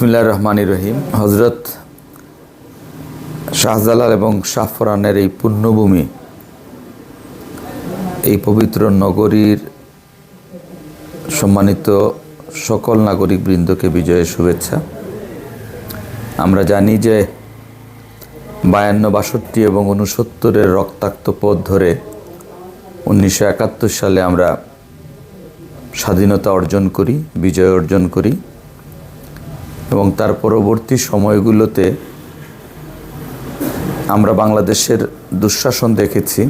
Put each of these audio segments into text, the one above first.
বিসমিল্লাহ রহমানির রহিম। হজরত শাহজালাল এবং শাহফরানের এই পুণ্যভূমি, এই পবিত্র নগরীর সম্মানিত সকল নাগরিক বৃন্দকে বিজয়ের শুভেচ্ছা। আমরা জানি যে বায়ান্ন, বাষট্টি এবং উনসত্তরের রক্তাক্ত পথ ধরে উনিশশো একাত্তর সালে আমরা স্বাধীনতা অর্জন করি, বিজয় অর্জন করি। এবং তার পরবর্তী সময়গুলোতে আমরা বাংলাদেশের দুঃশাসন দেখেছি,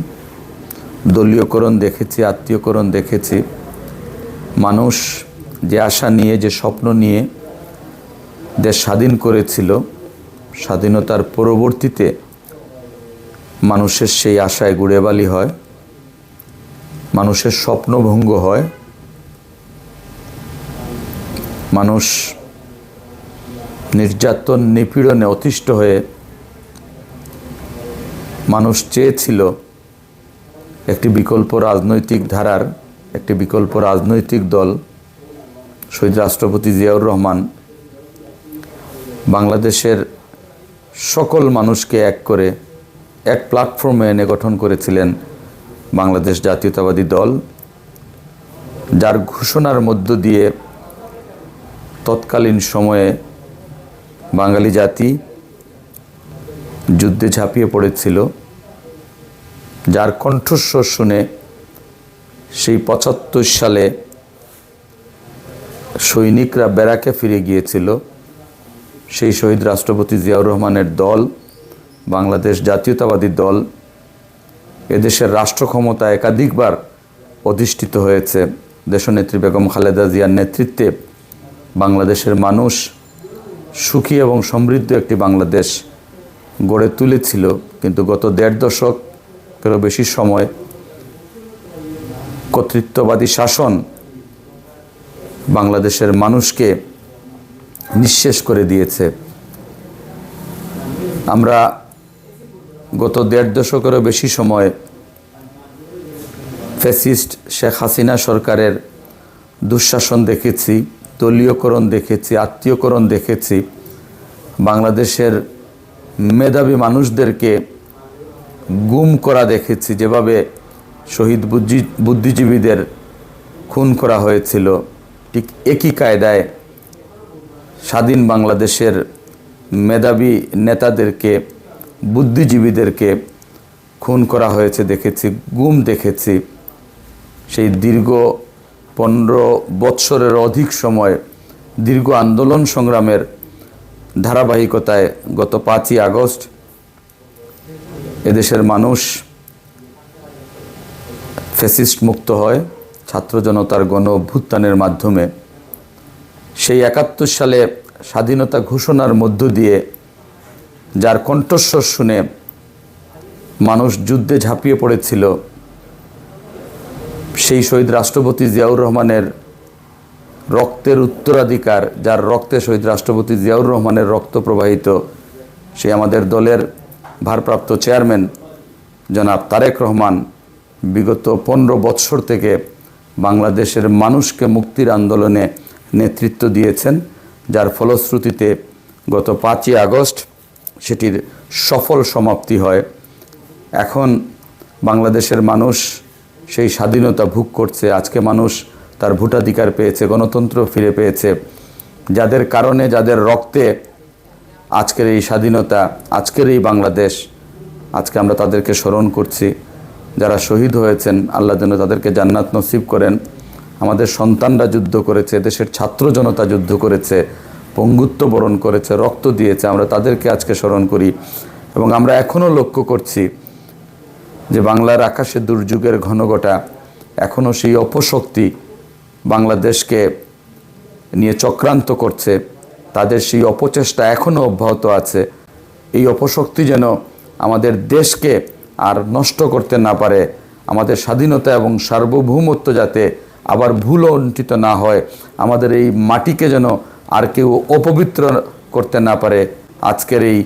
দলীয়করণ দেখেছি, আত্মীয়করণ দেখেছি। মানুষ যে আশা নিয়ে, যে স্বপ্ন নিয়ে দেশ স্বাধীন করেছিল, স্বাধীনতার পরবর্তীতে মানুষের সেই আশায় গুড়েবালি হয়, মানুষের স্বপ্নভঙ্গ হয়। মানুষ নির্যাতন, নিপীড়নে অতিষ্ঠ হয়ে মানুষ চেয়েছিল একটি বিকল্প রাজনৈতিক ধারার, একটি বিকল্প রাজনৈতিক দল, শহীদ রাষ্ট্রপতি জিয়াউর রহমান, বাংলাদেশের সকল মানুষকে এক করে এক প্ল্যাটফর্মে এনে গঠন করেছিলেন বাংলাদেশ জাতীয়তাবাদী দল, যার ঘোষণার মধ্য দিয়ে তৎকালীন সময়ে বাঙালি জাতি যুদ্ধে ঝাঁপিয়ে পড়েছিল। যার কণ্ঠস্বর শুনে সেই পঁচাত্তর সালে সৈনিকরা ব্যারাকে ফিরে গিয়েছিল। সেই শহীদ রাষ্ট্রপতি জিয়াউর রহমানের দল, বাংলাদেশ জাতীয়তাবাদী দল, এদেশের রাষ্ট্র ক্ষমতা একাধিকবার অধিষ্ঠিত হয়েছে। দেশনেত্রী বেগম খালেদা জিয়ার নেতৃত্বে বাংলাদেশের মানুষ সুখী এবং সমৃদ্ধ একটি বাংলাদেশ গড়ে তুলেছিল, কিন্তু গত দেড় দশকেরও বেশি সময় কর্তৃত্ববাদী শাসন বাংলাদেশের মানুষকে নিঃশেষ করে দিয়েছে। আমরা গত দেড় দশকেরও বেশি সময় ফ্যাসিস্ট শেখ হাসিনা সরকারের দুঃশাসন দেখেছি। দলীয়করণ দেখেছি, আত্মীয়করণ দেখেছি। বাংলাদেশের মেধাবী মানুষদেরকে গুম করা দেখেছি, যেভাবে শহীদ বুদ্ধি, বুদ্ধিজীবীদের খুন করা হয়েছিল। ঠিক একই কায়দায় স্বাধীন বাংলাদেশের মেধাবী নেতাদেরকে, বুদ্ধিজীবীদেরকে খুন করা হয়েছে দেখেছি, গুম দেখেছি। সেই দীর্ঘ পনেরো বৎসরের অধিক সময় দীর্ঘ আন্দোলন সংগ্রামের ধারাবাহিকতায় গত পাঁচই আগস্ট এদেশের মানুষ ফেসিস্ট মুক্ত হয়, ছাত্র জনতার গণ অভ্যুত্থানের মাধ্যমে। সেই একাত্তর সালে স্বাধীনতা ঘোষণার মধ্য দিয়ে যার কণ্ঠস্বর শুনে মানুষ যুদ্ধে ঝাঁপিয়ে পড়েছিল সেই শহীদ রাষ্ট্রপতি জিয়াউর রহমানের রক্তের উত্তরাধিকার, যার রক্তে শহীদ রাষ্ট্রপতি জিয়াউর রহমানের রক্ত প্রবাহিত, সে আমাদের দলের ভারপ্রাপ্ত চেয়ারম্যান জনাব তারেক রহমান বিগত পনেরো বৎসর থেকে বাংলাদেশের মানুষকে মুক্তির আন্দোলনে নেতৃত্ব দিয়েছেন, যার ফলশ্রুতিতে গত পাঁচই আগস্ট সেটির সফল সমাপ্তি হয়। এখন বাংলাদেশের মানুষ সেই স্বাধীনতা ভোগ করছে। আজকে মানুষ তার ভোটাধিকার পেয়েছে, গণতন্ত্র ফিরে পেয়েছে। যাদের কারণে, যাদের রক্তে আজকের এই স্বাধীনতা, আজকের এই বাংলাদেশ, আজকে আমরা তাদেরকে স্মরণ করছি। যারা শহীদ হয়েছেন, আল্লাহ যেন তাদেরকে জান্নাত নসিব করেন। আমাদের সন্তানরা যুদ্ধ করেছে, দেশের ছাত্র জনতা যুদ্ধ করেছে, পঙ্গুত্ব বরণ করেছে, রক্ত দিয়েছে। আমরা তাদেরকে আজকে স্মরণ করি এবং আমরা এখনও লক্ষ্য করছি যে বাংলার আকাশে দুর্যোগের ঘনঘটা, এখনও সেই অপশক্তি বাংলাদেশকে নিয়ে চক্রান্ত করছে, তাদের সেই অপচেষ্টা এখনও অব্যাহত আছে। এই অপশক্তি যেন আমাদের দেশকে আর নষ্ট করতে না পারে, আমাদের স্বাধীনতা এবং সার্বভৌমত্ব যাতে আবার ভুল অন্টিত না হয়, আমাদের এই মাটিকে যেন আর কেউ অপবিত্র করতে না পারে। আজকের এই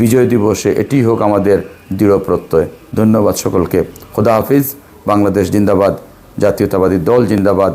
বিজয় দিবসে এটি হোক আমাদের দৃঢ় প্রত্যয়। ধন্যবাদ সকলকে। খোদা হাফিজ। বাংলাদেশ জিন্দাবাদ। জাতীয়তাবাদী দল জিন্দাবাদ।